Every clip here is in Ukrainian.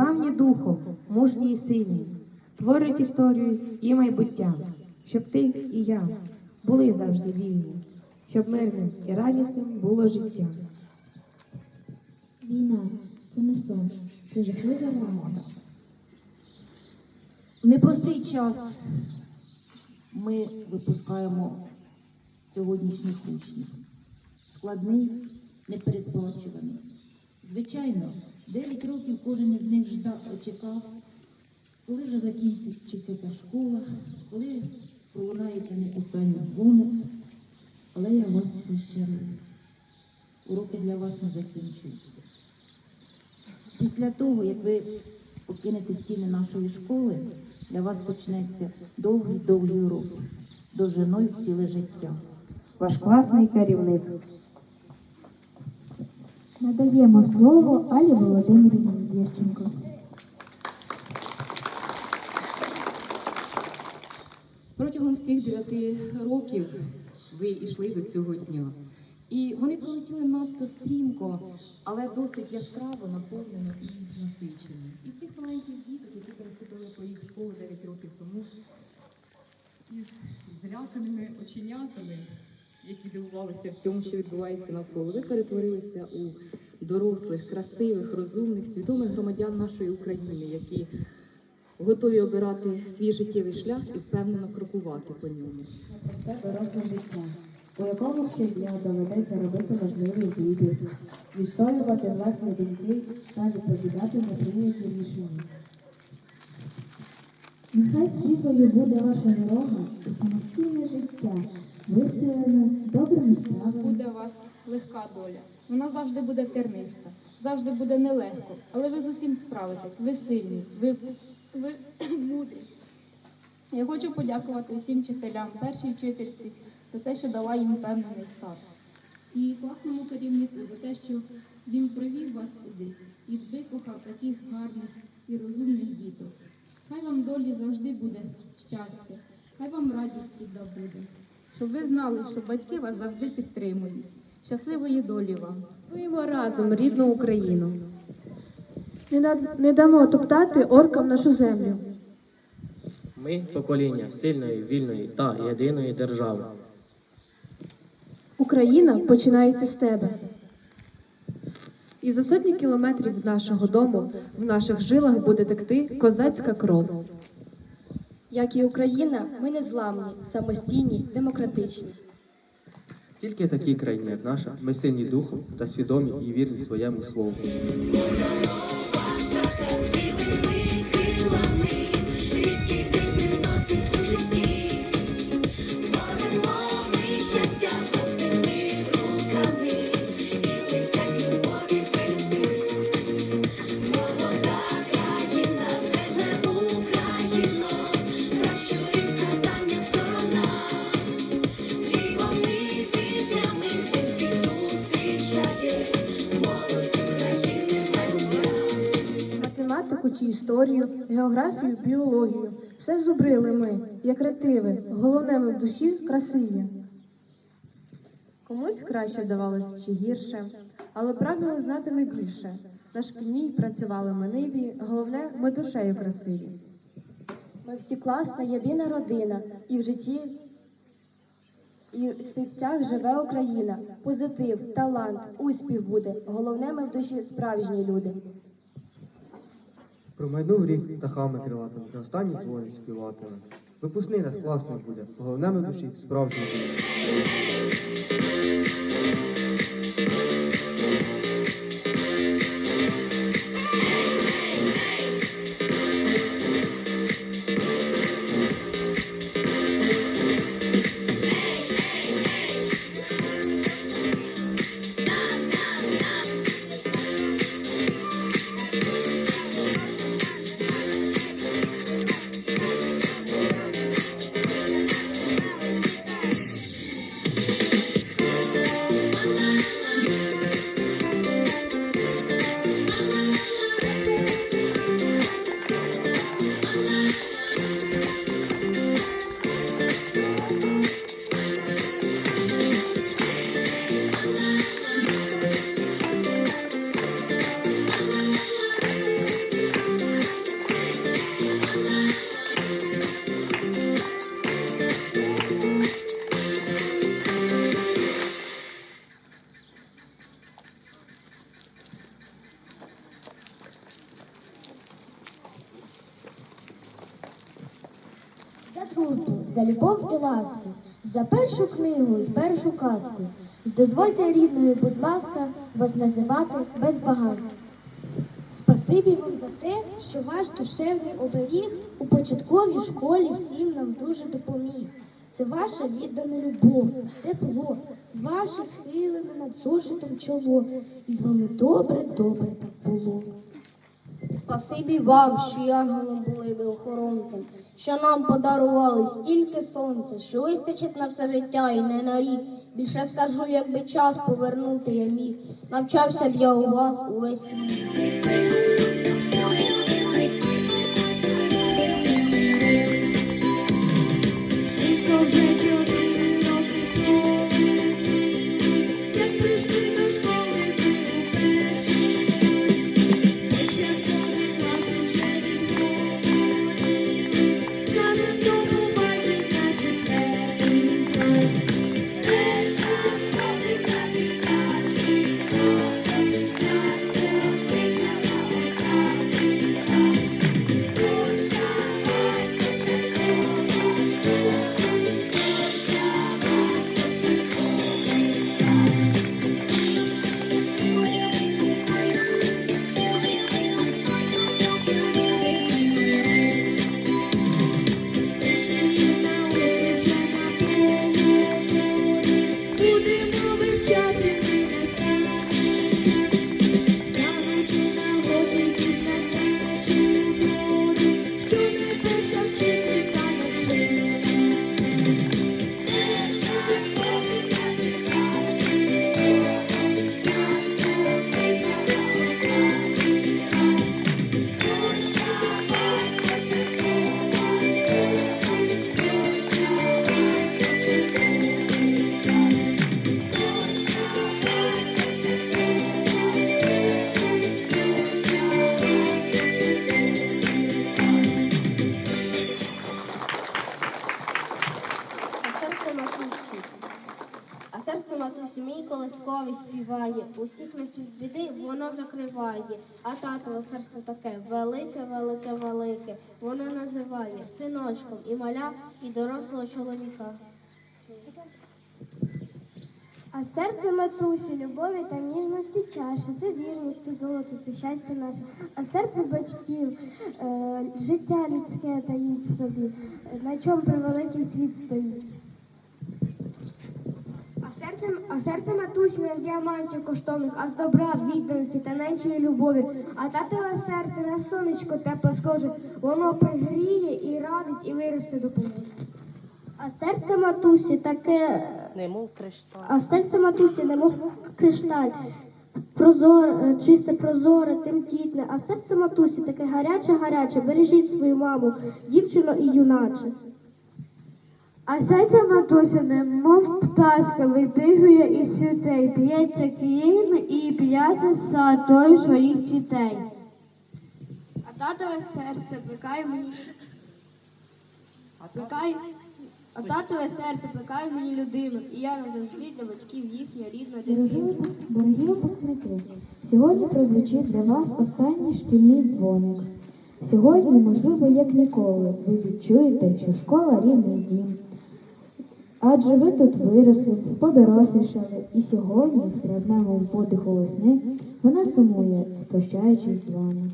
Незламні духом, мужні і сильні, творять історію і майбуття, щоб ти і я були завжди вільні, щоб мирним і радісним було життя. Війна це не сон, це жахлива рана. В непростий час ми випускаємо сьогоднішніх учнів. Складний, непередбачуваний. Звичайно, 9 років кожен із них ждав, чекав, коли вже закінчиться ця школа, коли пролунає ten останній дзвоник. Але я вас розчарую. Уроки для вас не закінчуються. Після того, як ви покинете стіни нашої школи, для вас почнеться довгий-довгий урок, довжиною в ціле життя. Ваш класний керівник. Надаємо слово Алі Володимирівні Вірченко. Протягом всіх дев'яти років ви йшли до цього дня. І вони пролетіли надто стрімко, але досить яскраво, наповнено і насичено. І з тих маленьких діток, які переступили по їх школу 9 років тому, із зляканими оченятами, які дивувалися всьому, що відбувається навколо, ви перетворилися у дорослих, красивих, розумних, свідомих громадян нашої України, які готові обирати свій життєвий шлях і впевнено крокувати по ньому. Це доросле життя, у якому щодня доведеться робити важливий вибір, відстоювати власні думки та відповідати на прийняті рішення. Нехай світлою буде ваша дорога і самостійне життя, вистелене добрими справами. буде у вас легка доля. Вона завжди буде терниста, завжди буде нелегко, але ви з усім справитесь. Ви сильні, ви, ви мудрі. Я хочу подякувати усім вчителям, першій вчительці за те, що дала їм впевнений старт. І класному керівнику за те, що він привів вас сюди і випухав таких гарних і розумних діток. Хай вам долі завжди буде щастя, хай вам радість завжди буде. Щоб ви знали, що батьки вас завжди підтримують. Щасливої долі вам! Будуємо разом рідну Україну. Не дамо топтати оркам нашу землю. Ми покоління сильної, вільної та єдиної держави. Україна починається з тебе. І за сотні кілометрів від нашого дому в наших жилах буде текти козацька кров. Як і Україна, ми незламні, самостійні, демократичні. Тільки такі країни, як наша, ми сильні духом та свідомі і вірні своєму слову. Географію, біологію. Все зубрили ми, як ретиви, головне ми в душі красиві. Комусь краще вдавалося чи гірше, але прагнули знати ми більше. На шкільній працювали ми ниві, головне, ми душею красиві. Ми всі класна, єдина родина, і в житті, і в серцях живе Україна. Позитив, талант, успіх буде. Головне, ми в душі справжні люди. Промайнув рік птахами крилатими, та останній дзвоник співатиме. Випускний нас класний буде, головне ми душі справжній. Службу, за любов і ласку, за першу книгу і першу казку. Дозвольте рідною, будь ласка, вас називати без вагань. Спасибі вам за те, що ваш душевний оберіг у початковій школі всім нам дуже допоміг. Це ваша віддана любов, тепло, ваше схилене над зошитом чоло. І з вами добре, добре так було. Спасибі вам, що янголом були ви охоронцем, що нам подарували стільки сонця, що вистачить на все життя і не на рік. Більше скажу, якби час повернути я міг. Навчався б я у вас увесь світ. Закриває, а татове серце таке велике, велике, велике, воно називає синочком і маля, і дорослого чоловіка. А серце матусі, любові та ніжності чаша, це вірність, це золото, це щастя наше. А серце батьків, е, життя людське таїть в собі, на чому превеликий світ стоїть. А серце, а серце матусі не з діамантів коштовних, а з добра, відданості та ненчої любові. А татове серце на сонечко тепле схоже, воно пригріє і радить, і виросте допоможе. А серце матусі таке Немов кришталь. а серце матусі, немов кришталь, прозоре, чисте, прозоре, тимтітне, а серце матусі таке гаряче, гаряче, бережіть свою маму, дівчино і юначе. А серце матусі, немов пташка, вибігує із світей, п'ється кіями і п'яться садою своїх дітей. А татове серце пекає мені. А татове серце пекає мені людину, і я назавжди для батьків їхня рідна дитина. дорогі випускники, сьогодні прозвучить для вас останній шкільний дзвоник. Сьогодні, можливо, як ніколи, ви відчуєте, що школа рідний дім. Адже ви тут виросли, подорослішали, і сьогодні, в травневому подиху весни, вона сумує, спрощаючись з вами.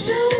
show.